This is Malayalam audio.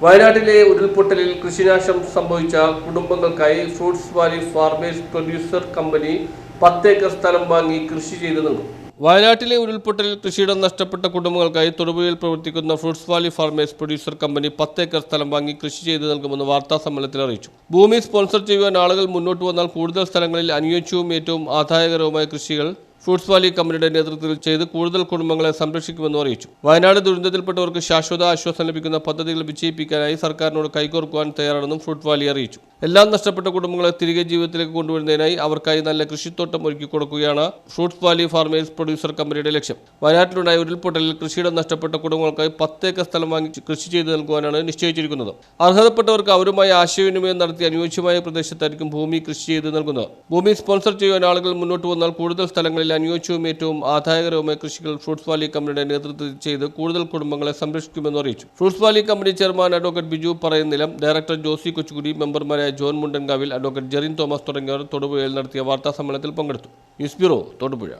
വയനാട്ടിലെ ഉരുൾപൊട്ടലിൽ കൃഷിനാശം സംഭവിച്ച കുടുംബങ്ങൾക്കായി fruits valley farmers producer company പത്തേക്കർ സ്ഥലം വാങ്ങി കൃഷി ചെയ്തു നൽകും വയനാട്ടിലെ ഉരുൾപൊട്ടലിൽ കൃഷിയിടം നഷ്ടപ്പെട്ട കുടുംബങ്ങൾക്കായി തൊടുപുഴയിൽ പ്രവർത്തിക്കുന്ന fruits valley farmers producer company പത്തേക്കർ സ്ഥലം വാങ്ങി കൃഷി ചെയ്തു നൽകുമെന്ന് വാർത്താ സമ്മേളനത്തിൽ അറിയിച്ചു. ഭൂമി സ്പോൺസർ ചെയ്യുവാൻ ആളുകൾ മുന്നോട്ട് വന്നാൽ കൂടുതൽ സ്ഥലങ്ങളിൽ അനുയോജ്യവും ഏറ്റവും ആദായകരവുമായ കൃഷികൾ ഫ്രൂട്ട്സ് വാലി കമ്പനിയുടെ നേതൃത്വത്തിൽ ചെയ്ത് കൂടുതൽ കുടുംബങ്ങളെ സംരക്ഷിക്കുമെന്നും അറിയിച്ചു. വയനാട് ദുരന്തത്തിൽപ്പെട്ടവർക്ക് ശാശ്വത ആശ്വാസം ലഭിക്കുന്ന പദ്ധതികൾ വിജയിപ്പിക്കാനായി സർക്കാരിനോട് കൈകോർക്കുവാൻ തയ്യാറാണെന്നും ഫ്രൂട്ട് വാലി അറിയിച്ചു. എല്ലാം നഷ്ടപ്പെട്ട കുടുംബങ്ങളെ തിരികെ ജീവിതത്തിലേക്ക് കൊണ്ടുവരുന്നതിനായി അവർക്കായി നല്ല കൃഷിത്തോട്ടം ഒരുക്കി കൊടുക്കുകയാണ് ഫ്രൂട്ട്സ് വാലി ഫാർമേഴ്സ് പ്രൊഡ്യൂസർ കമ്പനിയുടെ ലക്ഷ്യം. വയനാട്ടിലുണ്ടായ ഉരുൾപൊട്ടലിൽ കൃഷിയിടം നഷ്ടപ്പെട്ട കുടുംബങ്ങൾക്കായി പത്തേക്കർ സ്ഥലം വാങ്ങി കൃഷി ചെയ്തു നൽകുവാനാണ് നിശ്ചയിച്ചിരിക്കുന്നത്. അർഹതപ്പെട്ടവർക്ക് അവരുമായി ആശയവിനിമയം നടത്തി അനുയോജ്യമായ പ്രദേശത്തായിരിക്കും ഭൂമി കൃഷി ചെയ്ത് നൽകുന്നത്. ഭൂമി സ്പോൺസർ ചെയ്യുവാൻ ആളുകൾ മുന്നോട്ട് വന്നാൽ കൂടുതൽ സ്ഥലങ്ങളിൽ അനുയോജ്യവും ഏറ്റവും ആദായകരവുമായ കൃഷികൾ ഫ്രൂട്ട്സ് വാലി കമ്പനിയുടെ നേതൃത്വത്തിൽ ചെയ്ത് കൂടുതൽ കുടുംബങ്ങളെ സംരക്ഷിക്കുമെന്ന് അറിയിച്ചു. Fruits valley company chairman advocate Biju Parayunnilam director Josy Kochukudi മെമ്പർമാരായ John Mundankavil advocate Jerin Thomas തുടങ്ങിയവർ തൊടുപുഴയിൽ നടത്തിയ വാർത്താ സമ്മേളനത്തിൽ പങ്കെടുത്തു. News bureau Thodupuzha.